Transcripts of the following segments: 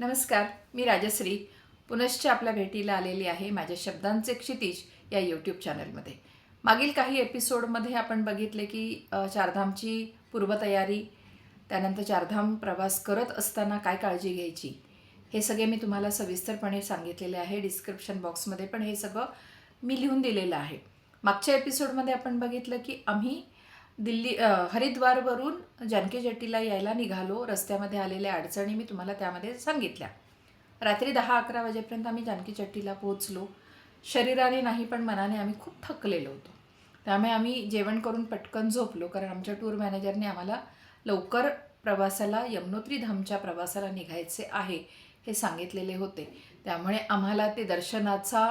नमस्कार मी राजश्री. पुनश्च आपल्या भेटीला आलेली आहे माझ्या शब्दांचे क्षितिज या यूट्यूब चॅनलमध्ये मागील काही एपिसोडमध्ये आपण बघितले की चारधामची पूर्वतयारी त्यानंतर चारधाम प्रवास करत असताना काय काळजी घ्यायची हे सगळे मी तुम्हाला सविस्तरपणे सांगितलेले आहे. डिस्क्रिप्शन बॉक्समध्ये पण हे सगळं मी लिहून दिलेलं आहे. मागच्या एपिसोडमध्ये आपण बघितलं की आम्ही दिल्ली हरिद्वारवरून जानकी जेट्टीला यायला निघालो. रस्त्यामध्ये आलेल्या अडचणी मी तुम्हाला त्यामध्ये सांगितल्या. रात्री दहा अकरा वाजेपर्यंत आम्ही जानकी चट्टीला पोहोचलो. शरीराने नाही पण मनाने आम्ही खूप थकलेलो होतो. त्यामुळे आम्ही जेवण करून पटकन झोपलो कारण आमच्या टूर मॅनेजरने आम्हाला लवकर प्रवासाला यमुनोत्री धामच्या प्रवासाला निघायचे आहे हे सांगितलेले होते. त्यामुळे आम्हाला ते दर्शनाचा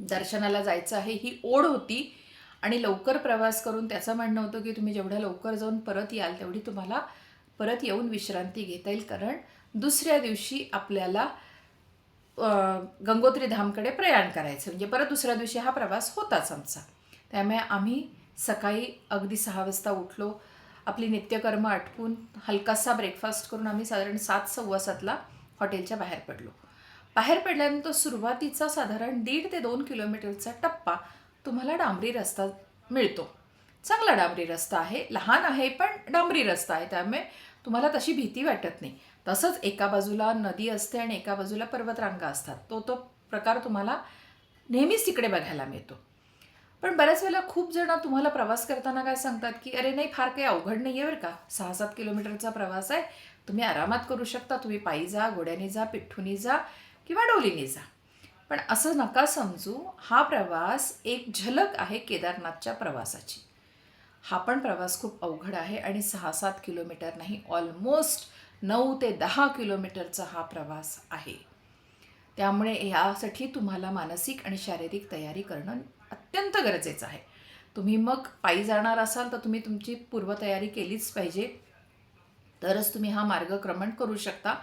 दर्शनाला जायचं आहे ही ओढ होती. आणि लवकर प्रवास करून त्याचं म्हणणं होतं की तुम्ही जेवढ्या लवकर जाऊन परत याल तेवढी तुम्हाला परत येऊन विश्रांती घेता येईल. कारण दुसऱ्या दिवशी आपल्याला गंगोत्री धामकडे प्रयाण करायचं. म्हणजे परत दुसऱ्या दिवशी हा प्रवास होताच आमचा. त्यामुळे आम्ही सकाळी अगदी सहा वाजता उठलो आपली नित्यकर्म आटपून हलकासा ब्रेकफास्ट करून आम्ही साधारण सात सव्वा सातला हॉटेलच्या बाहेर पडलो. बाहेर पडल्यानंतर सुरुवातीचा साधारण दीड ते दोन किलोमीटरचा टप्पा तुम्हाला डांबरी रस्ता मिळतो. चांगला डांबरी रस्ता आहे लहान आहे पण डांबरी रस्ता आहे. त्यामुळे तुम्हाला तशी भीती वाटत नाही. तसंच एका बाजूला नदी असते आणि एका बाजूला पर्वतरांगा असतात. तो तो प्रकार तुम्हाला नेहमीच तिकडे बघायला मिळतो. पण बऱ्याच वेळेला खूप जण तुम्हाला प्रवास करताना काय सांगतात की अरे नाही फार काही अवघड नाही आहे बरं का. सहा सात किलोमीटरचा प्रवास आहे. तुम्ही आरामात करू शकता. तुम्ही पायी जा घोड्याने जा पिठ्ठूनी जा किंवा डोलीने जा. पण असं नका समजू हा प्रवास एक झलक आहे केदारनाथच्या प्रवासाची. हा पण प्रवास खूप अवघड आहे आणि सहा सात किलोमीटर नाही ऑलमोस्ट नऊ ते दहा किलोमीटरचा हा प्रवास आहे. त्यामुळे यासाठी तुम्हाला मानसिक आणि शारीरिक तयारी करणं अत्यंत गरजेचं आहे. तुम्ही मग पायी जाणार असाल तर तुम्ही तुमची पूर्वतयारी केलीच पाहिजे. तरच तुम्ही हा मार्गक्रमण करू शकता.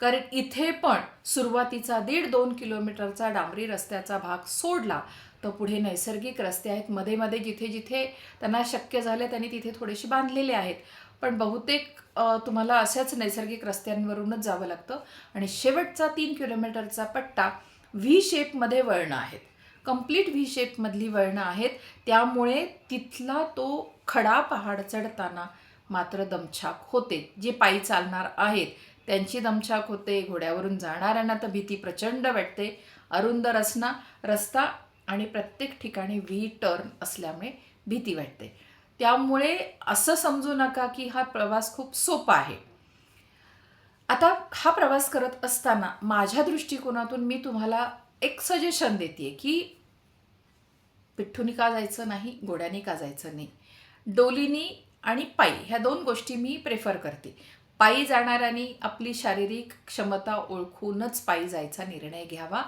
कारण इथे पण सुरुवातीचा दीड दोन किलोमीटरचा डांबरी रस्त्याचा भाग सोडला तर पुढे नैसर्गिक रस्ते आहेत. मध्ये मध्ये जिथे जिथे त्यांना शक्य झाले त्यांनी तिथे थोडेसे बांधलेले आहेत. पण बहुतेक तुम्हाला अशाच नैसर्गिक रस्त्यांवरूनच जावं लागतं. आणि शेवटचा तीन किलोमीटरचा पट्टा व्ही शेपमध्ये वळणं आहेत. कंप्लीट व्ही शेपमधली वळणं आहेत. त्यामुळे तिथला तो खडा पहाड चढताना मात्र दमछाक होते. जे पायी चालणार आहेत त्यांची दमछाक होते घोड्यावरून जाणाऱ्यांना तर भीती प्रचंड वाटते. अरुंद रसना रस्ता आणि प्रत्येक ठिकाणी व्ही टर्न असल्यामुळे भीती वाटते. त्यामुळे असं समजू नका की हा प्रवास खूप सोपा आहे. आता हा प्रवास करत असताना माझ्या दृष्टिकोनातून मी तुम्हाला एक सजेशन देते की पिठ्ठूनी का जायचं नाही घोड्याने का जायचं नाही? डोलीनी आणि पायी ह्या दोन गोष्टी मी प्रेफर करते. पायी जाणाऱ्यांनी आपली शारीरिक क्षमता ओळखूनच पायी जायचा निर्णय घ्यावा.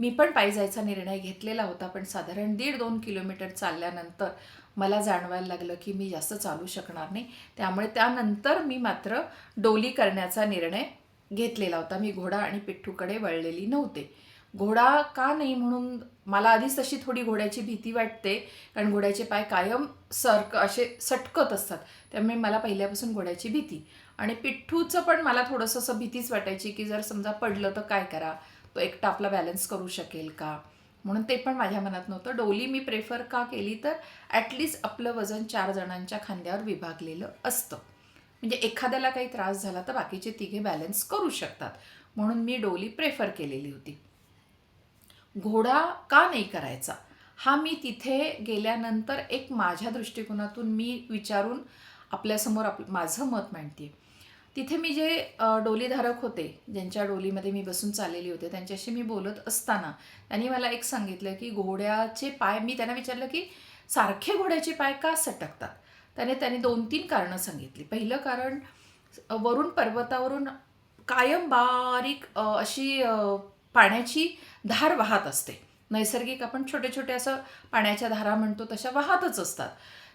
मी पण पायी जायचा निर्णय घेतलेला होता पण साधारण दीड दोन किलोमीटर चालल्यानंतर मला जाणवायला लागलं की मी जास्त चालू शकणार नाही. त्यामुळे त्यानंतर मी मात्र डोली करण्याचा निर्णय घेतलेला होता. मी घोडा आणि पिठ्ठूकडे वळलेली नव्हते. घोडा का नाही म्हणून मला आधीच तशी थोडी घोड्याची भीती वाटते कारण घोड्याचे पाय कायम सरक असे सटकत असतात. त्यामुळे मला पहिल्यापासून घोड्याची भीती. आणि पिठ्ठूचं पण मला थोडंसं असं भीतीच वाटायची की जर समजा पडलं तर काय करा? तो एकटा आपला बॅलन्स करू शकेल का? म्हणून ते पण माझ्या मनात नव्हतं. डोली मी प्रेफर का केली तर ॲटलिस्ट आपलं वजन चार जणांच्या खांद्यावर विभागलेलं असतं. म्हणजे एखाद्याला काही त्रास झाला तर बाकीचे तिघे बॅलन्स करू शकतात. म्हणून मी डोली प्रेफर केलेली होती. घोडा का नाही करायचा? हा मी तिथे गेल्यानंतर एक माझ्या दृष्टिकोनातून मी विचारून आपल्यासमोर आप माझं मत मांडते तिथे मी जे डोलीधारक होते ज्यांच्या डोलीमध्ये मी बसून चाललेली होते त्यांच्याशी मी बोलत असताना त्यांनी मला एक सांगितलं की घोड्याचे पाय मी त्यांना विचारलं की सारखे घोड्याचे पाय का सटकतात? त्याने त्यांनी दोन तीन कारणं सांगितली. पहिलं कारण वरून पर्वतावरून कायम बारीक अशी पाण्याची धार वाहत असते. नैसर्गिक आपण छोटे छोटे असं पाण्याच्या धारा म्हणतो तशा वाहतच असतात.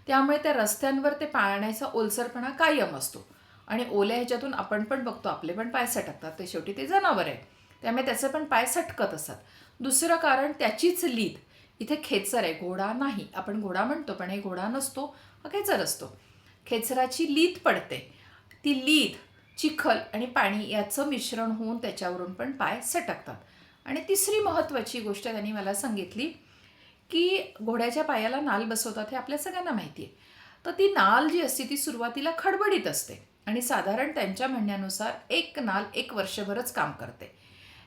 त्यामुळे त्या रस्त्यांवर ते पाण्याचा ओलसरपणा कायम असतो. आणि ओल्या ह्याच्यातून आपण पण बघतो आपले पण पाय सटकतात. ते शेवटी ते जनावर आहे त्यामुळे त्याचे पण पाय सटकत असतात. दुसरं कारण त्याचीच लीद. इथे खेचर आहे घोडा नाही. आपण घोडा म्हणतो पण हे घोडा नसतो हा खेचर असतो. खेचराची लीद पडते. ती लीद चिखल आणि पाणी याचं मिश्रण होऊन त्याच्यावरून पण पाय सटकतात. आणि तिसरी महत्त्वाची गोष्ट त्यांनी मला सांगितली की घोड्याच्या पायाला नाल बसवतात हे आपल्या सगळ्यांना माहिती आहे तर ती नाल जी असते ती सुरुवातीला खडबडीत असते आणि साधारण त्यांच्या म्हणण्यानुसार एक नाल एक वर्षभरच काम करते.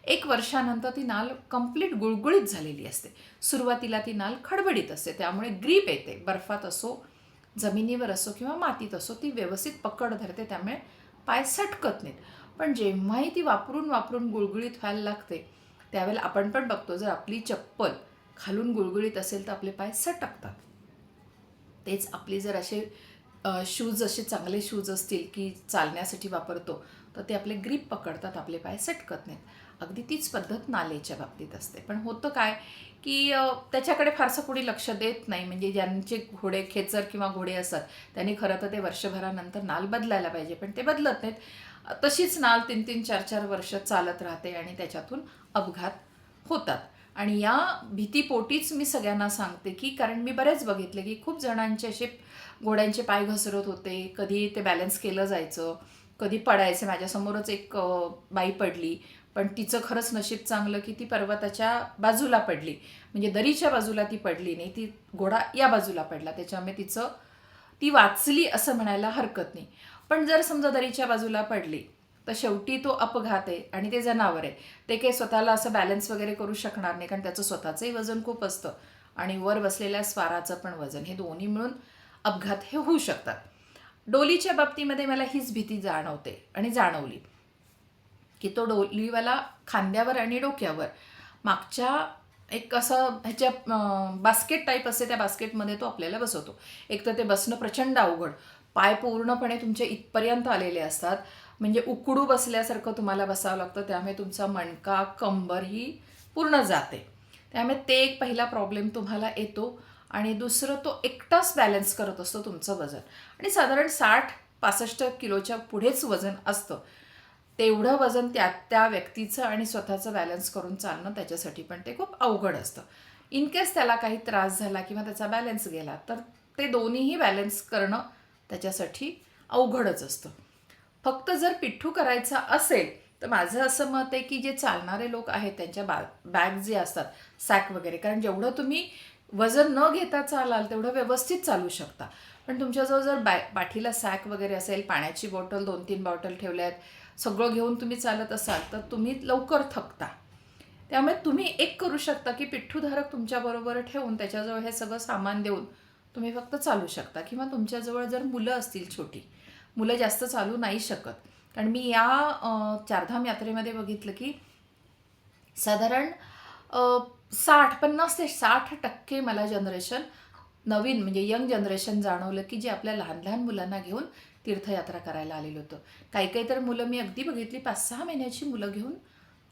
एक वर्षानंतर ती नाल कंप्लीट गुळगुळीत झालेली असते. सुरुवातीला ती नाल खडबडीत असते त्यामुळे ग्रीप येते. बर्फात असो जमिनीवर असो किंवा मातीत असो ती व्यवस्थित पकड धरते त्यामुळे पाय सटकत नाहीत. पण जेव्हाही ती वापरून वापरून गुळगुळीत व्हायला लागते त्यावेळेला आपण पण बघतो जर आपली चप्पल खालून गुळगुळीत असेल तर आपले पाय सटकतात. तेच आपली जर असे शूज असे चांगले शूज असतील की चालण्यासाठी वापरतो तर ते आपले ग्रीप पकडतात आपले पाय सटकत नाहीत. अगदी तीच पद्धत नालेच्या बाबतीत असते. पण होतं काय की त्याच्याकडे फारसं कोणी लक्ष देत नाही. म्हणजे ज्यांचे घोडे खेचर किंवा घोडे असतात त्यांनी खरं तर ते वर्षभरानंतर नाल बदलायला पाहिजे. पण ते बदलत नाहीत. तशीच नाल तीन तीन चार चार वर्ष चालत राहते आणि त्याच्यातून अपघात होतात. आणि या भीतीपोटीच मी सगळ्यांना सांगते की कारण मी बरेच बघितले की खूप जणांचे असे घोड्यांचे पाय घसरत होते कधी ते बॅलन्स केलं जायचं कधी पडायचं माझ्यासमोरच एक बाई पडली पण तिचं खरंच नशीब चांगलं की ती पर्वताच्या बाजूला पडली. म्हणजे दरीच्या बाजूला ती पडली नाही ती घोडा या बाजूला पडला त्याच्यामुळे तिचं ती वाचली असं म्हणायला हरकत नाही. पण जर समजा दरीच्या बाजूला पडली तर शेवटी तो अपघात आहे आणि ते जनावर आहे. ते काही स्वतःला असं बॅलन्स वगैरे करू शकणार नाही कारण त्याचं स्वतःचंही वजन खूप असतं आणि वर बसलेल्या स्वाराचं पण वजन. हे दोन्ही मिळून अपघात हे होऊ शकतात. डोलीच्या बाबतीमध्ये मला हीच भीती जाणवते आणि जाणवली की तो डोलीवाला खांद्यावर आणि डोक्यावर मागच्या एक असं ह्याच्या बास्केट टाईप असते त्या बास्केटमध्ये तो आपल्याला बसवतो. एक तर ते बसणं प्रचंड अवघड पाय पूर्णपणे तुमचे इथपर्यंत आलेले असतात. म्हणजे उकडू बसल्यासारखं तुम्हाला बसावं लागतं. त्यामुळे तुमचा मणका कंबर ही पूर्ण जाते. त्यामुळे ते एक पहिला प्रॉब्लेम तुम्हाला येतो. आणि दुसरं तो एकटाच बॅलन्स करत असतो तुमचं वजन. आणि साधारण साठ पासष्ट किलोच्या पुढेच वजन असतं. तेवढं वजन त्या त्या व्यक्तीचं आणि स्वतःचं बॅलन्स करून चालणं त्याच्यासाठी पण ते खूप अवघड असतं. इन केस त्याला काही त्रास झाला किंवा त्याचा बॅलन्स गेला तर ते दोन्हीही बॅलन्स करणं त्याच्यासाठी अवघडच असतं. फक्त जर पिठ्ठू करायचा असेल तर माझं असं मत आहे की जे चालणारे लोक आहेत त्यांच्या बा बॅग जे असतात सॅक वगैरे कारण जेवढं तुम्ही वजन न घेता चालाल तेवढं व्यवस्थित चालू शकता. पण तुमच्याजवळ जर बॅ पाठीला सॅक वगैरे असेल पाण्याची बॉटल दोन तीन बॉटल ठेवल्या आहेत सगळं घेऊन तुम्ही चालत असाल तर तुम्ही लवकर थकता. त्यामुळे तुम्ही एक करू शकता की पिठ्ठूधारक तुमच्याबरोबर ठेवून त्याच्याजवळ हे सगळं सामान देऊन तुम्ही फक्त चालू शकता. किंवा तुमच्याजवळ जर मुलं असतील छोटी मुलं जास्त चालू नाही शकत. कारण मी या चारधाम यात्रेमध्ये बघितलं की साधारण साठ पन्नास ते साठ टक्के मला जनरेशन नवीन म्हणजे यंग जनरेशन जाणवलं की जे आपल्या लहान लहान मुलांना घेऊन तीर्थयात्रा करायला आलेलं होतं. काही काही तर मुलं मी अगदी बघितली पाच सहा महिन्याची मुलं घेऊन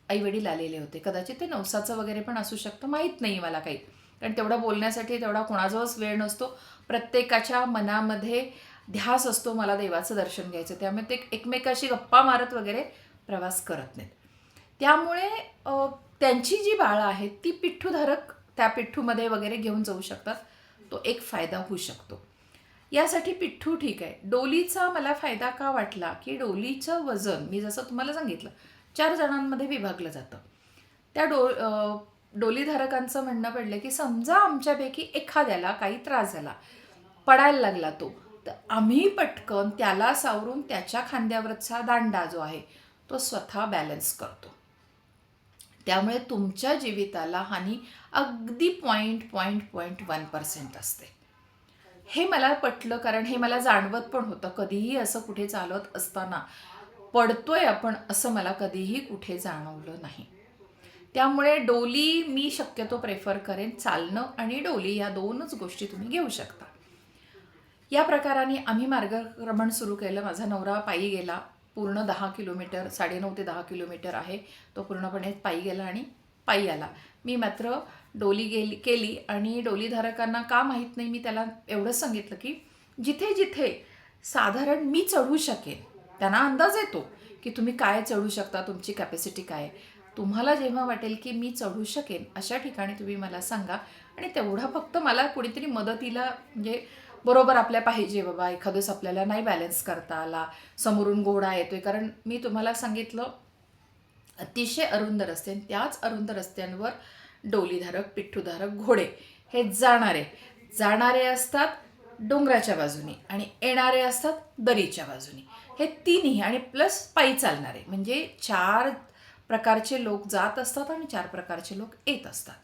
आईवडील आलेले होते. कदाचित ते नवसाचं वगैरे पण असू शकतं माहीत नाही मला काही. कारण तेवढं बोलण्यासाठी तेवढा कोणाजवळच वेळ नसतो. प्रत्येकाच्या मनामध्ये ध्यास असतो मला देवाचं दर्शन घ्यायचं. त्यामुळे ते एकमेकाशी गप्पा मारत वगैरे प्रवास करत नाहीत. त्यामुळे त्यांची जी बाळं आहेत ती पिठ्ठूधारक त्या पिठ्ठूमध्ये वगैरे घेऊन जाऊ शकतात. तो एक फायदा होऊ शकतो. यासाठी पिठ्ठू ठीक आहे. डोलीचा मला फायदा का वाटला की डोलीचं वजन मी जसं तुम्हाला सांगितलं चार जणांमध्ये विभागलं जातं. त्या डो डोलीधारकांचं म्हणणं पडलं की समजा आमच्यापैकी एखाद्याला काही त्रास झाला पडायला लागला तो तर आम्ही पटकन त्याला सावरून त्याच्या खांद्यावरचा दांडा जो आहे तो स्वतः बॅलन्स करतो. त्यामुळे तुमच्या जीविताला हानी अगदी point point point one percent असते. हे मला पटलं कारण हे मला जाणवत पण होतं. कधीही असं कुठे चालत असताना पडतोय आपण असं मला कधीही कुठे जाणवलं नाही. त्यामुळे डोली मी शक्यतो प्रेफर करेन चालणं आणि डोली या दोनच गोष्टी तुम्ही घेऊ शकता. या प्रकाराने आम्ही मार्गक्रमण सुरू केलं. माझा नवरा पायी गेला. पूर्ण दहा किलोमीटर साडेनऊ ते दहा किलोमीटर आहे. तो पूर्णपणे पायी गेला आणि पायी आला. मी मात्र डोली गेली केली आणि डोलीधारकांना का माहीत नाही मी त्याला एवढंच सांगितलं की जिथे जिथे साधारण मी चढू शकेन त्यांना अंदाज येतो की तुम्ही काय चढू शकता तुमची कॅपॅसिटी काय आहे. तुम्हाला जेव्हा वाटेल की मी चढू शकेन अशा ठिकाणी तुम्ही मला सांगा. आणि तेवढा फक्त मला कुणीतरी मदतीला म्हणजे बरोबर आपल्या पाहिजे बाबा एखादंच आपल्याला नाही बॅलन्स करता आला समोरून घोडा येतोय. कारण मी तुम्हाला सांगितलं अतिशय अरुंद रस्ते त्याच अरुंद रस्त्यांवर डोलीधारक पिठ्ठूधारक घोडे हे जाणारे. जाणारे असतात डोंगराच्या बाजूनी आणि येणारे असतात दरीच्या बाजूनी. हे तिन्ही आणि प्लस पायी चालणारे. म्हणजे चार प्रकारचे लोक जात असतात आणि चार प्रकारचे लोक येत असतात.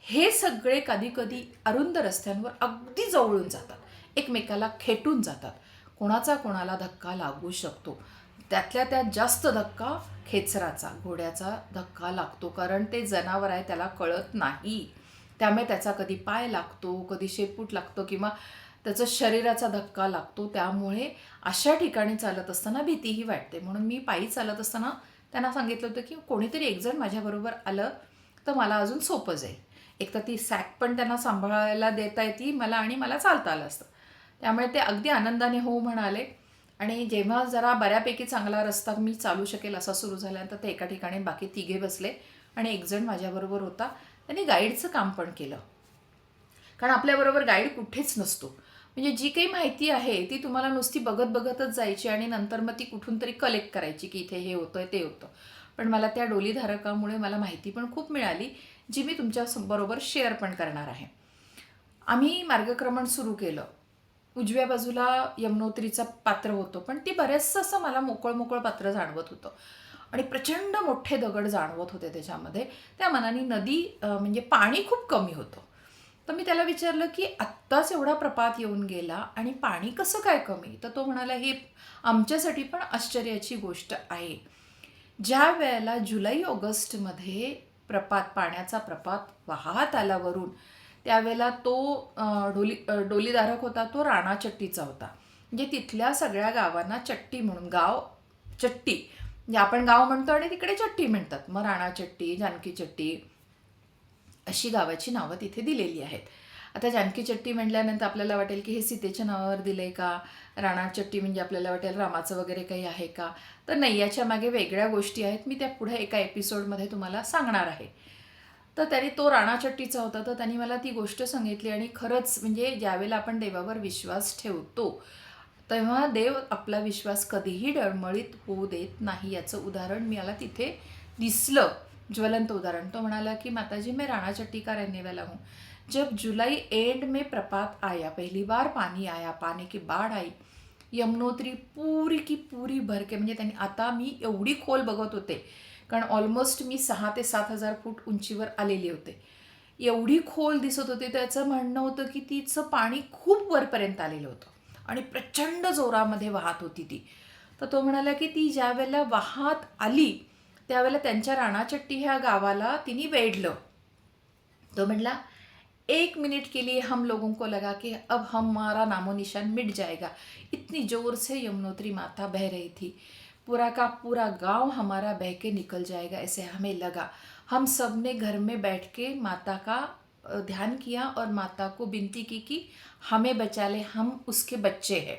हे सगळे कधी कधी अरुंद रस्त्यांवर अगदी जवळून जातात. एकमेकाला खेटून जातात. कोणाचा कोणाला धक्का लागू शकतो. त्यातल्या त्यात जास्त धक्का खेचराचा घोड्याचा धक्का लागतो. कारण ते जनावर आहे त्याला कळत नाही. त्यामुळे त्याचा कधी पाय लागतो कधी शेपूट लागतो किंवा त्याचा शरीराचा धक्का लागतो. त्यामुळे अशा ठिकाणी चालत असताना भीतीही वाटते. म्हणून मी पायी चालत असताना त्यांना सांगितलं होतं की कोणीतरी एकजण माझ्याबरोबर आलं तर मला अजून सोपं जाईल. एक तर ती सॅक पण त्यांना सांभाळायला देता येते मला आणि मला चालता आलं असतं. त्यामुळे ते अगदी आनंदाने हो म्हणाले. आणि जेव्हा जरा बऱ्यापैकी चांगला रस्ता मी चालू शकेल असा सुरू झाल्यानंतर ते एका ठिकाणी बाकी तिघे बसले आणि एकजण माझ्याबरोबर होता. त्यांनी गाईडचं काम पण केलं. कारण आपल्याबरोबर गाईड कुठेच नसतो. म्हणजे जी काही माहिती आहे ती तुम्हाला नुसती बघत बघतच जायची आणि नंतर मग ती कुठून तरी कलेक्ट करायची की इथे हे होतं ते होतं. पण मला त्या डोलीधारकामुळे मला माहिती पण खूप मिळाली जी मी तुमच्या बरोबर शेअर पण करणार आहे. आम्ही मार्गक्रमण सुरू केलं. उजव्या बाजूला यमुनोत्रीचं पात्र होतं पण ती बरेचसं असं मला मोकळ मोकळ पात्र जाणवत होतं. आणि प्रचंड मोठे दगड जाणवत होते त्याच्यामध्ये. त्या मनाने नदी म्हणजे पाणी खूप कमी होतं. तर मी त्याला विचारलं की आत्ताच एवढा प्रपात येऊन गेला आणि पाणी कसं काय कमी? तर तो म्हणाला हे आमच्यासाठी पण आश्चर्याची गोष्ट आहे. ज्या वेळेला जुलै ऑगस्टमध्ये प्रपात पाण्याचा प्रपात वाहत आला वरून त्यावेळेला तो डोली डोलीधारक होता तो राणा चट्टीचा होता. म्हणजे तिथल्या सगळ्या गावांना चट्टी म्हणून गाव चट्टी. म्हणजे आपण गाव म्हणतो आणि तिकडे चट्टी म्हणतात. मग राणा चट्टी जानकी चट्टी अशी गावाची नावं तिथे दिलेली आहेत. आता जानकी चट्टी म्हटल्यानंतर आपल्याला वाटेल की हे सीतेच्या नावावर दिलंय का? राणा चट्टी म्हणजे आपल्याला वाटेल रामाचं वगैरे काही आहे का? तर नाही याच्या मागे वेगळ्या गोष्टी आहेत. मी त्या पुढे एका एपिसोडमध्ये तुम्हाला सांगणार आहे. तर त्याने तो राणा चट्टीचा होता. तर त्यांनी मला ती गोष्ट सांगितली आणि खरंच म्हणजे ज्यावेळेला आपण देवावर विश्वास ठेवतो तेव्हा देव आपला विश्वास कधीही डळमळीत होऊ देत नाही याचं उदाहरण मला तिथे दिसलं. ज्वलंत उदाहरण. तो म्हणाला कि माताजी मैं राणा चट्टी का रहने वाला हूँ। जब जुलाई एंड में प्रपात आया पहली बार पानी आया पानी की बाढ़ आई यमुनोत्री पूरी की पूरी भर के म्हणजे त्यांनी आता मी एवढी खोल बघत होते कारण ऑलमोस्ट मी सहा ते सात हजार फूट उंचीवर आलेले होते. एवढी खोल दिसत होती त्याचं म्हणणं होतं की तिचं पाणी खूप वरपर्यंत आलेलं होतं आणि प्रचंड जोरामध्ये वाहत होती ती. तर तो म्हणाला की ती ज्या वेळेला वाहत आली त्यावेळेला त्यांच्या राणाचट्टी ह्या गावाला तिने वेढलं. तो म्हणला एक मिनट के लिए हम लोगों को लगा कि अब हमारा नामो निशान मिट जाएगा. इतनी जोर से यमुनोत्री माता बह रही थी। पूरा का पूरा गांव हमारा बह के निकल जाएगा ऐसे हमें लगा। हम सब ने घर में बैठ के माता का ध्यान किया और माता को विनती की कि हमें बचा ले हम उसके बच्चे हैं।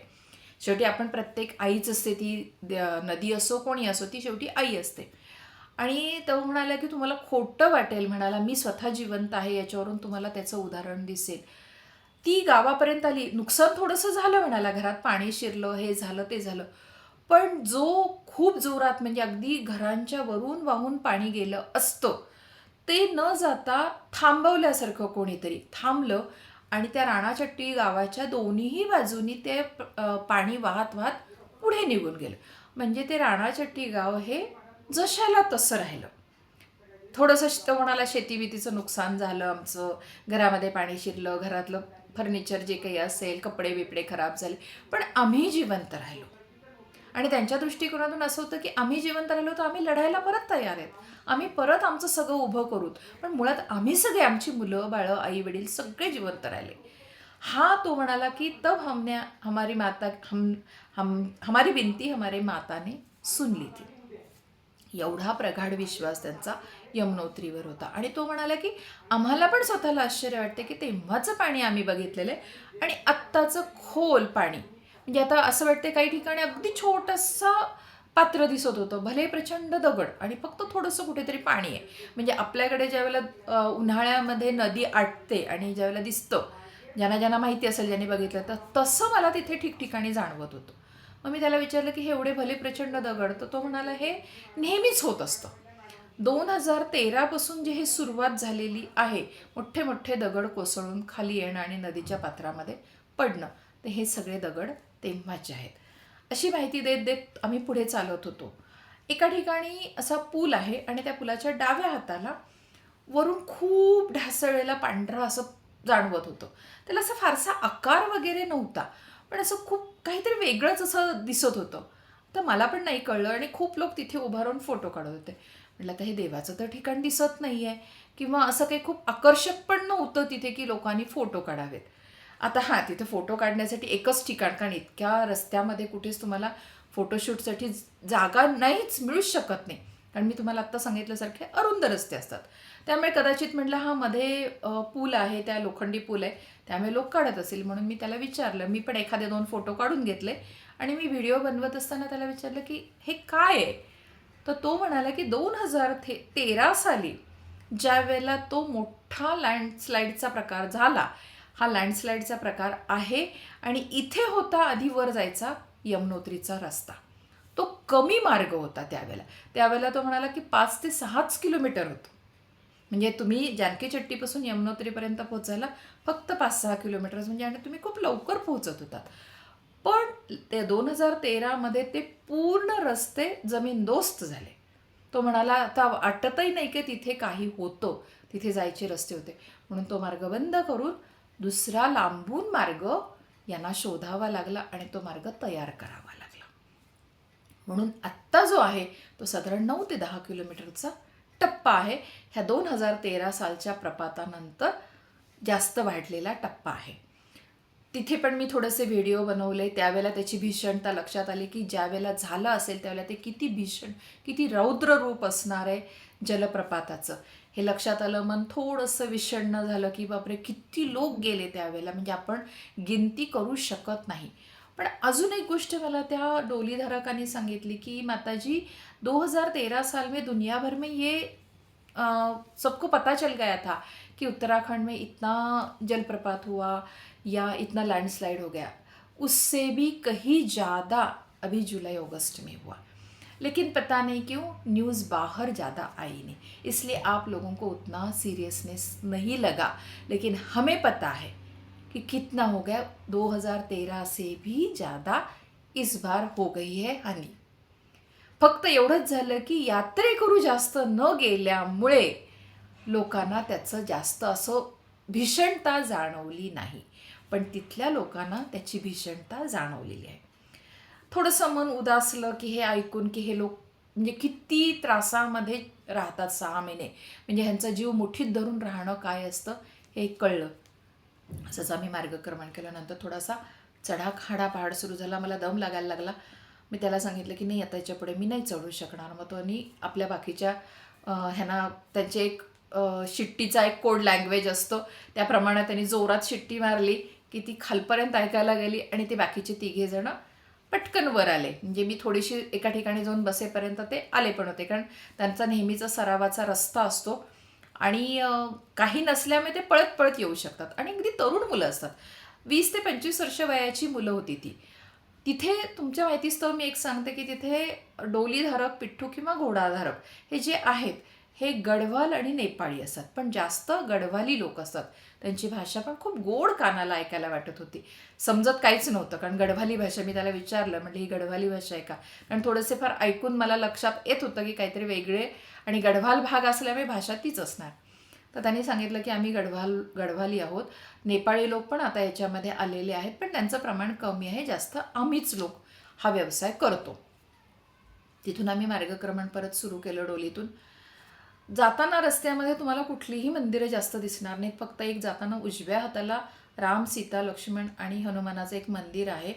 शेवटी आपण प्रत्येक आईच असते ती नदी असो कोणी असो ती शेवटी आई असते. आणि तो म्हणाला की तुम्हाला खोटं वाटेल म्हणाला मी स्वतः जिवंत आहे याच्यावरून तुम्हाला त्याचं उदाहरण दिसेल. ती गावापर्यंत आली. नुकसान थोडंसं झालं म्हणाला घरात पाणी शिरलं हे झालं ते झालं. पण जो खूप जोरात म्हणजे अगदी घरांच्या वरून वाहून पाणी गेलं असतं ते न जाता थांबवल्यासारखं कोणीतरी थांबलं आणि त्या राणाचट्टी गावाच्या दोन्हीही बाजूनी ते पाणी वाहत वाहत पुढे निघून गेलं. म्हणजे ते राणाचट्टी गाव हे जशाला तसं राहिलं. थोडंसं तर म्हणाला शेतीबितीचं नुकसान झालं आमचं घरामध्ये पाणी शिरलं घरातलं फर्निचर जे काही असेल कपडे बिपडे खराब झाले पण आम्ही जिवंत राहिलो. आणि त्यांच्या दृष्टिकोनातून असं होतं की आम्ही जिवंत राहिलो तर आम्ही लढायला परत तयार आहेत. आम्ही परत आमचं सगळं उभं करू. पण मुळात आम्ही सगळे आमची मुलं बाळं आई वडील सगळे जिवंत राहिले. हा तो म्हणाला की तब हमने हमारी माता हम हम हमारी विनती हमारे माताने सुनली ती एवढा प्रगाढ विश्वास त्यांचा यमुनोत्रीवर होता. आणि तो म्हणाला की आम्हाला पण स्वतःला आश्चर्य वाटते की तेव्हाचं पाणी आम्ही बघितलेलं आहे आणि आत्ताचं खोल पाणी. म्हणजे आता असं वाटते काही ठिकाणी अगदी छोटंसं पात्र दिसत होतं. भले प्रचंड दगड आणि फक्त थोडंसं कुठेतरी पाणी आहे. म्हणजे आपल्याकडे ज्यावेळेला उन्हाळ्यामध्ये नदी आटते आणि ज्यावेळेला दिसतं ज्यांना ज्यांना माहिती असेल ज्यांनी बघितलं तर तसं मला तिथे ठिकठिकाणी जाणवत होतं. मग मी त्याला विचारलं की हे एवढे भले प्रचंड दगड तर तो म्हणाला हे नेहमीच होत असतं. दोन हजार तेरापासून जी ही सुरुवात झालेली आहे मोठे मोठे दगड कोसळून खाली येणं आणि नदीच्या पात्रामध्ये पडणं तर हे सगळे दगड तेव्हाचे आहेत. अशी माहिती देत देत आम्ही पुढे चालत होतो. एका ठिकाणी असा पूल आहे आणि त्या पुलाच्या डाव्या हाताला वरून खूप ढासळलेला पांढरा असं जाणवत होतं. त्याला असा फारसा आकार वगैरे नव्हता पण असं खूप काहीतरी वेगळंच असं दिसत होतं. तर मला पण नाही कळलं आणि खूप लोक तिथे उभा राहून फोटो काढत होते. म्हटलं आता हे देवाचं तर ठिकाण दिसत नाही आहे किंवा असं काही खूप आकर्षक पण नव्हतं तिथे की लोकांनी फोटो काढावेत. आता हां तिथे फोटो काढण्यासाठी एकच ठिकाण कारण इतक्या रस्त्यामध्ये कुठेच तुम्हाला फोटोशूटसाठी जागा नाहीच मिळूच शकत नाही. कारण मी तुम्हाला आत्ता सांगितल्यासारखे अरुंद रस्ते असतात. त्यामुळे कदाचित म्हटलं हा मध्ये पूल आहे त्या लोखंडी पूल आहे. त्यामुळे लोक काढत असेल म्हणून मी त्याला विचारलं. मी पण एखादे दोन फोटो काढून घेतले. आणि मी व्हिडिओ बनवत असताना त्याला विचारलं की हे काय आहे? तर तो म्हणाला की दोन हजार थे तेरा साली ज्या वेळेला तो मोठा लँडस्लाईडचा प्रकार झाला हा लँडस्लाईडचा प्रकार आहे आणि इथे होता आधी वर जायचा यमुनोत्रीचा रस्ता. तो कमी मार्ग होता त्यावेळेला. त्यावेळेला तो म्हणाला की पाच ते सहाच किलोमीटर होतो. म्हणजे तुम्ही जानकी चट्टीपासून यमुनोत्रीपर्यंत पोहोचायला फक्त पाच सहा किलोमीटर्स म्हणजे आणि तुम्ही खूप लवकर पोहोचत होतात. पण ते दोन हजार तेरामध्ये ते पूर्ण रस्ते जमीनदोस्त झाले. तो म्हणाला आता वाटतही नाही की तिथे काही होतं. तिथे जायचे रस्ते होते. म्हणून तो मार्ग बंद करून दुसरा लांबून मार्ग यांना शोधावा लागला आणि तो मार्ग तयार करावा लागला. म्हणून आत्ता जो आहे तो साधारण नऊ ते दहा किलोमीटरचा टप्पा आहे. ह्या दोन हजार तेरा सालच्या प्रपातानंतर जास्त वाढलेला टप्पा आहे. तिथे पण मी थोडेसे व्हिडिओ बनवले. त्यावेळेला त्याची भीषणता लक्षात आली की ज्यावेळेला झालं असेल त्यावेळेला ते किती भीषण किती रौद्र रूप असणार आहे जलप्रपाताचं. हे लक्षात आलं मन थोडंसं विषण्ण झालं की बापरे किती लोक गेले त्यावेळेला. म्हणजे आपण गिनती करू शकत नाही. पण अजून एक गोष्ट मला त्या डोलीधारकांनी सांगितली की माताजी 2013 साल में दुनिया भर में ये सबको पता चल गया था कि उत्तराखंड में इतना जलप्रपात हुआ या इतना लैंडस्लाइड हो गया, उससे भी कहीं ज़्यादा अभी जुलाई, अगस्त में हुआ। लेकिन पता नहीं क्यों न्यूज़ बाहर ज़्यादा आई नहीं। इसलिए आप लोगों को उतना सीरियसनेस नहीं लगा। लेकिन हमें पता है कि कितना हो गया 2013 से भी ज़्यादा इस बार हो गई है हानी। फक्त एवढंच झालं की यात्रेकरू जास्त न गेल्यामुळे लोकांना त्याचं जास्त असं भीषणता जाणवली नाही. पण तिथल्या लोकांना त्याची भीषणता जाणवलेली आहे. थोडंसं मन उदासलं की हे ऐकून की हे लोक म्हणजे किती त्रासामध्ये राहतात सहा महिने म्हणजे ह्यांचा जीव मुठीत धरून राहणं काय असतं हे कळलं. असंच आम्ही मार्गक्रमण केल्यानंतर थोडासा चढाखाडा पहाड सुरू झाला. मला दम लागायला लागला. मी त्याला सांगितलं की नाही आता याच्यापुढे मी नाही चढू शकणार. मग तो आणि आपल्या बाकीच्या ह्यांना त्यांचे एक शिट्टीचा एक कोड लँग्वेज असतो. त्याप्रमाणे त्यांनी जोरात शिट्टी मारली की ती खालपर्यंत ऐकायला गेली आणि ते बाकीचे तिघे जण पटकन वर आले. म्हणजे मी थोडीशी एका ठिकाणी जाऊन बसेपर्यंत ते आले पण होते. कारण त्यांचा नेहमीचा सरावाचा रस्ता असतो. आणि काही नसल्यामुळे ते पळत पळत येऊ शकतात. आणि अगदी तरुण मुलं असतात. वीस ते पंचवीस वर्ष वयाची मुलं होती ती. तिथे तुमच्या माहितीस्तव मी एक सांगते की तिथे डोलीधारक पिठ्ठू किंवा घोडाधारक हे जे आहेत हे गढवाल आणि नेपाळी असतात पण जास्त गढवाली लोक असतात त्यांची भाषा पण खूप गोड कानाला ऐकायला वाटत होती. समजत काहीच नव्हतं कारण गढवाली भाषा मी त्याला विचारलं म्हणजे ही गढवाली भाषा आहे का? कारण थोडेसे फार ऐकून मला लक्षात येत होतं की काहीतरी वेगळे आणि गढवाल भाग असल्यामुळे भाषा तीच असणार. तर त्यांनी सांगितलं की आम्ही गढवाल गढवाली आहोत. नेपाळी लोक पण आता याच्यामध्ये आलेले आहेत पण त्यांचं प्रमाण कमी आहे जास्त आम्हीच लोक हा व्यवसाय करतो. तिथून आम्ही मार्गक्रमण परत सुरू केलं डोलीतून. जाताना रस्त्यामध्ये तुम्हाला कुठलीही मंदिरं जास्त दिसणार नाहीत. फक्त एक जाताना उजव्या हाताला राम सीता लक्ष्मण आणि हनुमानाचं एक मंदिर आहे.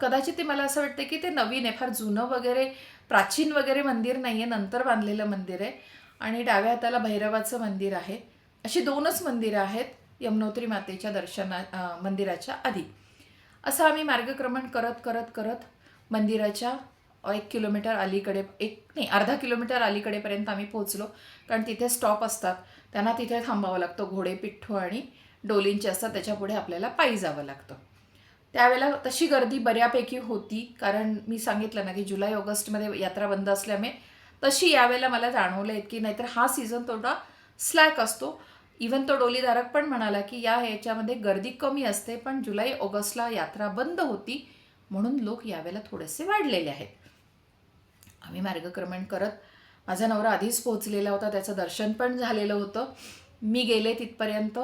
कदाचित ते मला असं वाटतं की ते नवीन आहे. फार जुनं वगैरे प्राचीन वगैरे मंदिर नाही आहे नंतर बांधलेलं मंदिर आहे. आणि डाव्या हाताला भैरवाचं मंदिर आहे. अशी दोनच मंदिरं आहेत यमुनोत्री मातेच्या दर्शना मंदिराच्या आधी. असं आम्ही मार्गक्रमण करत करत करत मंदिराच्या एक किलोमीटर अलीकडे एक नाही अर्धा किलोमीटर अलीकडेपर्यंत आम्ही पोहोचलो. कारण तिथे स्टॉप असतात. त्यांना तिथे थांबावं लागतं. घोडे पिठ्ठू आणि डोलींचे असतात. त्याच्यापुढे आपल्याला पायी जावं लागतं. त्यावेळेला तशी गर्दी बऱ्यापैकी होती. कारण मी सांगितलं ना की जुलै ऑगस्टमध्ये यात्रा बंद असल्यामुळे तशी यावेळेला मला जाणवलं आहेत की नाहीतर हा सीझन थोडा स्लॅक असतो. इवन तो डोलीधारक पण म्हणाला की या ह्याच्यामध्ये गर्दी कमी असते. पण जुलै ऑगस्टला यात्रा बंद होती. म्हणून लोक यावेळेला थोडेसे वाढलेले आहेत. आम्ही मार्गक्रमण करत माझा नवरा आधीच पोहोचलेला होता त्याचं दर्शन पण झालेलं होतं. मी गेले तिथपर्यंत.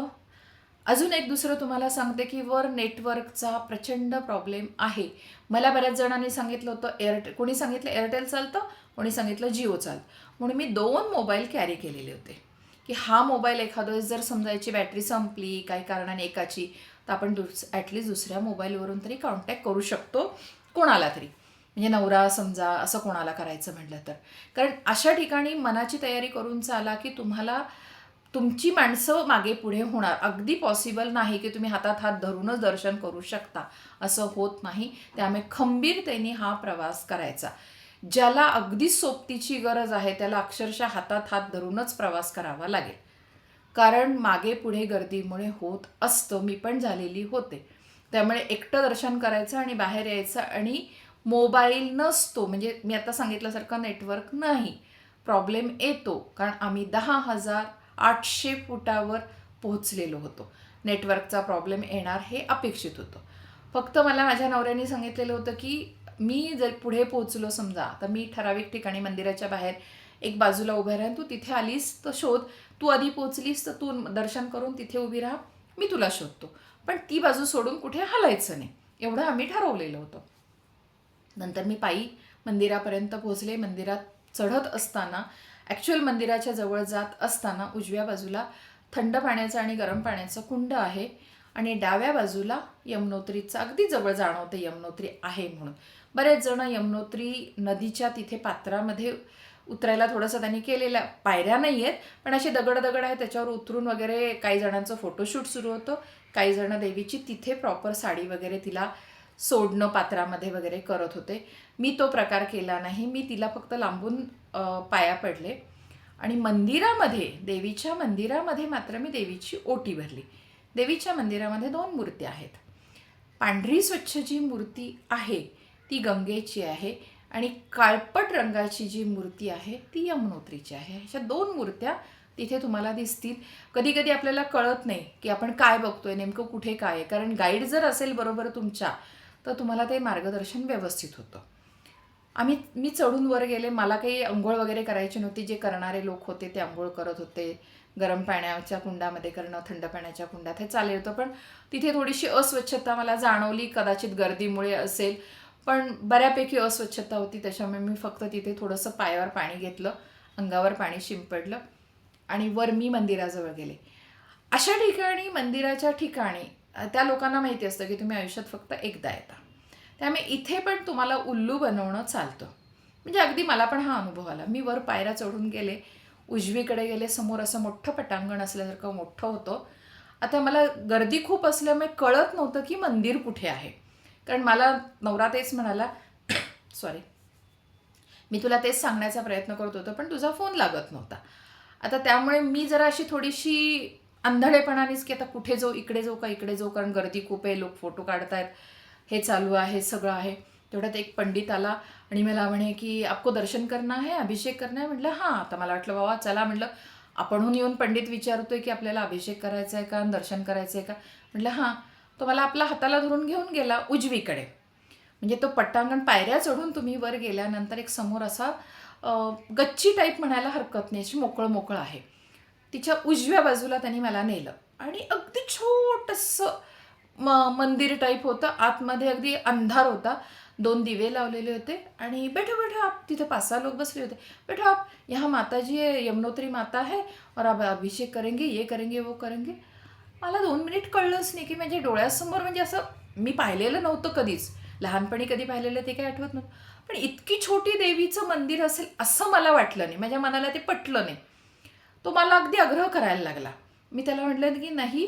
अजून एक दुसरं तुम्हाला सांगते की वर नेटवर्कचा प्रचंड प्रॉब्लेम आहे. मला बऱ्याच जणांनी सांगितलं होतं एअरटेल कोणी सांगितलं एअरटेल चालतं कोणी सांगितलं जिओ चालतं. म्हणून मी दोन मोबाईल कॅरी केलेले होते. की हा मोबाईल एखादं जर समजा याची बॅटरी संपली काही कारणाने एकाची तर आपण दुस ॲटलीस्ट दुसऱ्या मोबाईलवरून तरी कॉन्टॅक्ट करू शकतो कोणाला तरी. म्हणजे नवरा समजा असं कोणाला करायचं म्हटलं तर. कारण अशा ठिकाणी मनाची तयारी करून चाला की तुम्हाला तुमची माणसं मागे पुढे होणार. अगदी पॉसिबल नाही की तुम्ही हातात हात धरूनच दर्शन करू शकता. असं होत नाही. त्यामुळे खंबीरतेने हा प्रवास करायचा. ज्याला अगदी सोबतीची गरज आहे त्याला अक्षरशः हातात हात धरूनच प्रवास करावा लागेल. कारण मागे पुढे गर्दीमुळे होत असतं. मी पण झालेली होते. त्यामुळे एकटं दर्शन करायचं आणि बाहेर यायचं आणि मोबाईल नसतो. म्हणजे मी आता सांगितल्यासारखं नेटवर्क नाही. प्रॉब्लेम येतो. कारण आम्ही दहा हजार आठशे फुटावर पोहोचलेलो होतो. नेटवर्कचा प्रॉब्लेम येणार हे अपेक्षित होतं. फक्त मला माझ्या नवऱ्याने सांगितलेलं होतं की मी जर पुढे पोहोचलो समजा तर मी ठराविक ठिकाणी मंदिराच्या बाहेर एक बाजूला उभे राहून. तू तिथे आलीस तर शोध. तू आधी पोहोचलीस तर तू दर्शन करून तिथे उभी राहा. मी तुला शोधतो. पण ती बाजू सोडून कुठे हलायचं नाही. एवढं आम्ही ठरवलेलं होतं. नंतर मी पायी मंदिरापर्यंत पोहोचले. मंदिरात चढत असताना ॲक्च्युअल मंदिराच्या जवळ जात असताना उजव्या बाजूला थंड पाण्याचं आणि गरम पाण्याचं कुंड आहे आणि डाव्या बाजूला यमुनोत्रीचं अगदी जवळ जाणवतं यमुनोत्री आहे म्हणून. बरेच जण यमुनोत्री नदीच्या तिथे पात्रामध्ये उतरायला थोडंसं त्यांनी केलेल्या पायऱ्या नाही आहेत पण असे दगड दगड आहेत त्याच्यावर उतरून वगैरे काही जणांचं फोटोशूट सुरू होतं. काही जण देवीची तिथे प्रॉपर साडी वगैरे तिला सोडणं पात्रामध्ये वगैरे करत होते. मी तो प्रकार केला नाही. मी तिला फक्त लांबून पाया पडले. आणि मंदिरामध्ये देवीच्या मंदिरामध्ये मात्र मी देवीची ओटी भरली. देवीच्या मंदिरामध्ये दोन मूर्त्या आहेत. पांढरी स्वच्छ जी मूर्ती आहे. ती गंगेची आहे. आणि काळपट रंगाची जी मूर्ती आहे ती यमुनोत्रीची आहे. अशा दोन मूर्त्या तिथे तुम्हाला दिसतील. कधी कधी आपल्याला कळत नाही की आपण काय बघतोय नेमकं कुठे काय आहे. कारण गाईड जर असेल बरोबर तुमच्या तर तुम्हाला ते मार्गदर्शन व्यवस्थित होतं. आम्ही मी चढून वर गेले. मला काही आंघोळ वगैरे करायची नव्हती. जे करणारे लोक होते ते आंघोळ करत होते. गरम पाण्याच्या कुंडामध्ये करणं थंड पाण्याच्या कुंडात हे चालेल होतं. पण तिथे थोडीशी अस्वच्छता मला जाणवली. कदाचित गर्दीमुळे असेल. पण बऱ्यापैकी अस्वच्छता होती. त्याच्यामुळे मी फक्त तिथे थोडंसं पायावर पाणी घेतलं अंगावर पाणी शिंपडलं आणि वर मी मंदिराजवळ गेले. अशा ठिकाणी मंदिराच्या ठिकाणी त्या लोकांना माहिती असतं की तुम्ही आयुष्यात फक्त एकदा येता. त्यामुळे इथे पण तुम्हाला उल्लू बनवणं चालतं. म्हणजे अगदी मला पण हा अनुभव आला. मी वर पायऱ्या चढून गेले उजवीकडे गेले समोर असं मोठं पटांगण असल्यासारखं मोठं होतं. आता मला गर्दी खूप असल्यामुळे कळत नव्हतं की मंदिर कुठे आहे. कारण मला नवरा तेच म्हणाला सॉरी मी तुला तेच सांगण्याचा प्रयत्न करत होतो पण तुझा फोन लागत नव्हता. आता त्यामुळे मी जरा अशी थोडीशी अंधळेपणानेच की आता कुठे जाऊ इकडे जाऊ का इकडे जाऊ? कारण गर्दी खूप आहे लोक फोटो काढतायत. हे चालू आहे सगळं आहे. तेवढ्यात एक पंडित आला आणि मला म्हणे की आपको दर्शन करणं आहे अभिषेक करणं आहे म्हटलं हां. आता मला वाटलं बाबा चला म्हटलं आपणहून येऊन पंडित विचारतोय की आपल्याला अभिषेक करायचा आहे का दर्शन करायचं आहे का? म्हटलं हां. तो मला आपला हाताला धरून घेऊन गेला उजवीकडे. म्हणजे तो पट्टांगण पायऱ्या चढून तुम्ही वर गेल्यानंतर एक समोर असा गच्ची टाईप म्हणायला हरकत नाही अशी मोकळं मोकळं आहे. तिच्या उजव्या बाजूला त्यांनी मला नेलं. आणि अगदी छोटंसं म मंदिर टाईप होतं. आतमध्ये अगदी अंधार होता. दोन दिवे लावलेले होते. आणि बैठो बैठो आप तिथे पाच सहा लोक बसले होते. बैठो आप यहाँ माता जी है यमुनोत्री माता है और अब अभिषेक करेंगे ये करेंगे वो करेंगे. मला दोन मिनिट कळलंच नाही की म्हणजे डोळ्यासमोर म्हणजे असं मी पाहिलेलं नव्हतं कधीच. लहानपणी कधी पाहिलेलं ते काही आठवत नव्हतं. पण इतकी छोटी देवीचं मंदिर असेल असं मला वाटलं नाही. माझ्या मनाला ते पटलं नाही. तो मला अगदी आग्रह करायला लागला. मी त्याला म्हटलं की नाही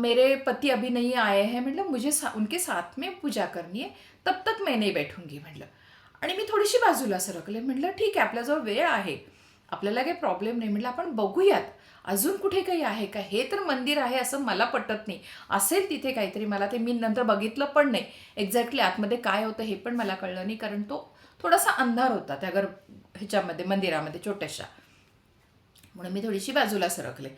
मेरे पति अभी नहीं आए हैं. म्हटलं मुझे सा उनके साथ में पूजा करनी है. तब तक मैं नहीं बैठूंगी. म्हटलं. आणि मी थोडीशी बाजूला सरकले. म्हटलं ठीक आहे आपल्याजवळ वेळ आहे. आपल्याला काही प्रॉब्लेम नाही. म्हटलं आपण बघूयात. अजून कुठे काही आहे का? हे तर मंदिर आहे असं मला पटत नाही. असेल तिथे काहीतरी मला ते मी नंतर बघितलं पण नाही. एक्झॅक्टली आतमध्ये काय होतं हे पण मला कळलं नाही. कारण तो थोडासा अंधार होता त्या घर ह्याच्यामध्ये मंदिरामध्ये छोट्याशा. म्हणून मी थोडीशी बाजूला सरकले.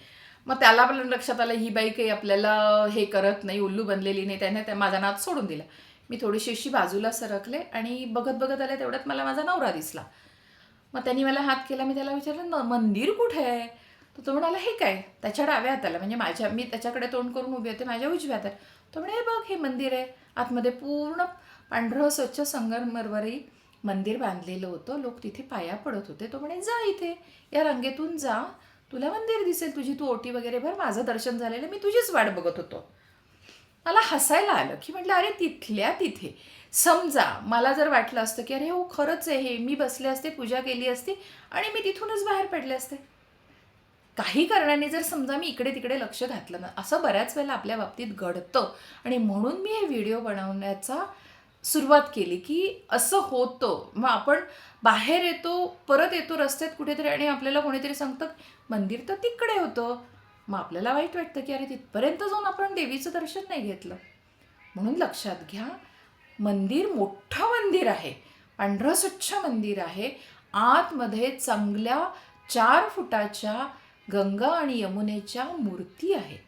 मग त्याला पण लक्षात आलं ही बाई काही आपल्याला हे करत नाही उल्लू बनलेली नाही. त्याने त्या माझा नाद सोडून दिला. मी थोडीशी अशी बाजूला सरकले आणि बघत बघत आले तेवढ्यात मला माझा नवरा दिसला. मग त्यांनी मला हात केला मी त्याला विचारलं "न- मंदिर कुठे आहे? तर तो म्हणाला हे काय? त्याच्या डाव्या हाताला म्हणजे माझ्या मी त्याच्याकडे तोंड करून उभी होते माझ्या उजव्या हातात. तो म्हणे "हे बघ हे मंदिर आहे. आतमध्ये पूर्ण पांढरं स्वच्छ संगमरवरी मंदिर बांधलेलं होतं. लोक तिथे पाया पडत होते. तो म्हणे जा इथे. या रांगेतून जा. तुला मंदिर दिसेल. तुझी तू ओटी वगैरे भर. माझं दर्शन झालेलं मी तुझीच वाट बघत होतो. मला हसायला आलं की म्हटलं अरे तिथल्या तिथे. समजा मला जर वाटलं असतं की अरे हो खरंच आहे हे मी बसले असते पूजा केली असती आणि मी तिथूनच बाहेर पडले असते. काही कारणाने जर समजा मी इकडे तिकडे लक्ष घातलं ना असं बऱ्याच वेळेला आपल्या बाबतीत घडतं. आणि म्हणून मी हे व्हिडिओ बनवण्याचा सुरुवात केली की असं होतं. मग आपण बाहेर येतो परत येतो रस्त्यात कुठेतरी आणि आपल्याला कोणीतरी सांगतं मंदिर तर तिकडे होतं. मग आपल्याला वाईट वाटतं की अरे तिथपर्यंत जाऊन आपण देवीचं दर्शन नाही घेतलं. म्हणून लक्षात घ्या मंदिर मोठं मंदिर आहे. पांढरं स्वच्छ मंदिर आहे. आतमध्ये चांगल्या चार फुटाच्या गंगा आणि यमुनेच्या मूर्ती आहेत.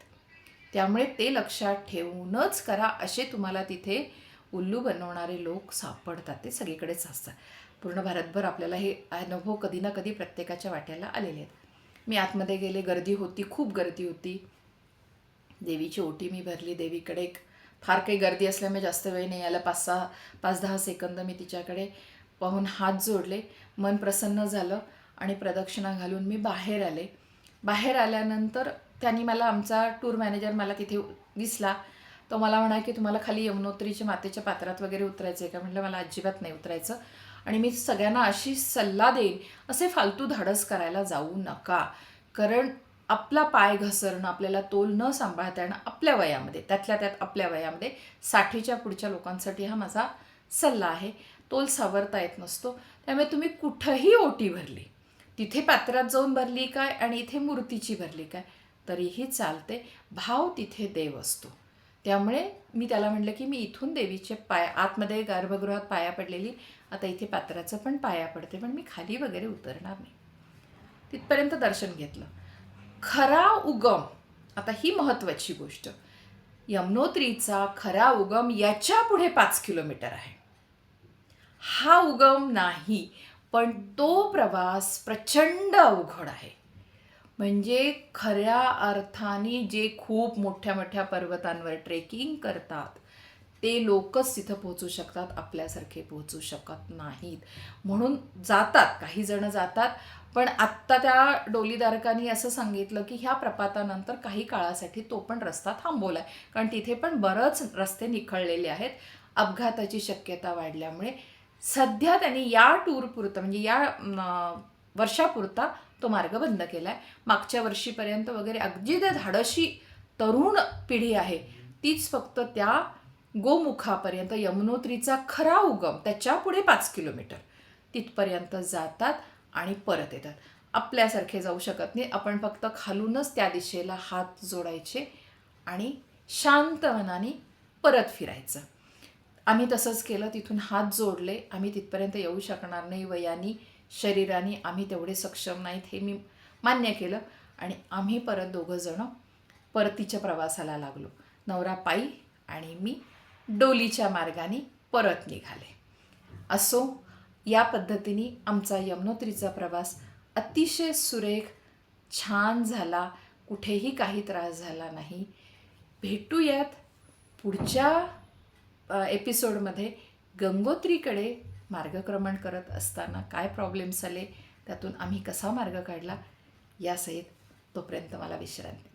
त्यामुळे ते लक्षात ठेवूनच करा असे तुम्हाला तिथे उल्लू बनवणारे लोक सापडतात. ते सगळीकडेच असतात पूर्ण भारतभर आपल्याला हे अनुभव कधी ना कधी प्रत्येकाच्या वाट्याला आलेले आहेत. मी आतमध्ये गेले गर्दी होती खूप गर्दी होती. देवीची ओटी मी भरली देवीकडे एक फार काही गर्दी असल्यामुळे जास्त वेळ नाही आला पाच सहा पाच दहा सेकंद मी तिच्याकडे पाहून हात जोडले. मन प्रसन्न झालं आणि प्रदक्षिणा घालून मी बाहेर आले. बाहेर आल्यानंतर त्यांनी मला आमचा टूर मॅनेजर मला तिथे दिसला. तो मला म्हणा की तुम्हाला खाली यमुनोत्रीच्या मातेच्या पात्रात वगैरे उतरायचं आहे का? म्हटलं मला अजिबात नाही उतरायचं. आणि मी सगळ्यांना अशी सल्ला देईन असे फालतू धाडस करायला जाऊ नका. कारण आपला पाय घसरणं आपल्याला तोल न सांभाळता येणं आपल्या वयामध्ये त्यातल्या त्यात आपल्या वयामध्ये साठीच्या पुढच्या लोकांसाठी हा माझा सल्ला आहे. तोल सावरता येत नसतो. त्यामुळे तुम्ही कुठंही ओटी भरली तिथे पात्रात जाऊन भरली काय आणि इथे मूर्तीची भरली काय तरीही चालते. भाव तिथे देव असतो. त्यामुळे मी त्याला म्हटलं की मी इथून देवीचे पाय आतमध्ये गर्भगृहात पाया पडलेली आता इथे पात्राचं पण पाया पडते पण मी खाली वगैरे उतरणार नाही. तिथपर्यंत दर्शन घेतलं. खरा उगम. आता ही महत्त्वाची गोष्ट. यमुनोत्रीचा खरा उगम याच्यापुढे पाच किलोमीटर आहे. हा उगम नाही पण तो प्रवास प्रचंड अवघड आहे. म्हणजे खऱ्या अर्थाने जे खूप मोठ्या मोठ्या पर्वतांवर ट्रेकिंग करतात ते लोकच तिथं पोहोचू शकतात आपल्यासारखे पोहोचू शकत नाहीत. म्हणून जातात काही जण जातात पण आत्ता त्या डोलीधारकांनी असं सांगितलं की ह्या प्रपातानंतर काही काळासाठी तो पण रस्ता थांबवला आहे कारण तिथे पण बरंच रस्ते निखळलेले आहेत. अपघाताची शक्यता वाढल्यामुळे सध्या त्यांनी या टूरपुरतं म्हणजे या वर्षापुरता तो मार्ग बंद केला आहे मागच्या वर्षीपर्यंत वगैरे अगदी त्या धाडशी तरुण पिढी आहे. तीच फक्त त्या गोमुखापर्यंत यमुनोत्रीचा खरा उगम त्याच्यापुढे पाच किलोमीटर तिथपर्यंत जातात. आणि परत येतात. आपल्यासारखे जाऊ शकत नाही. आपण फक्त खालूनच त्या दिशेला हात जोडायचे आणि शांत मनाने परत फिरायचं. आम्ही तसंच केलं. तिथून हात जोडले. आम्ही तिथपर्यंत येऊ शकणार नाही. वयानी शरीराने आम्ही तेवढे सक्षम नाहीत हे मी मान्य केलं. आणि आम्ही परत दोघंजणं परतीच्या प्रवासाला लागलो. नवरा पायी आणि मी डोलीच्या मार्गाने परत निघाले. असो या पद्धतीने आमचा यमुनोत्रीचा प्रवास अतिशय सुरेख छान झाला. कुठेही काही त्रास झाला नाही. भेटूयात पुढच्या एपिसोडमध्ये गंगोत्रीकडे मार्गक्रमण करत असताना काय प्रॉब्लेम्स आले त्यातून आम्ही कसा मार्ग काढला? यासहित तोपर्यंत मला विश्रांती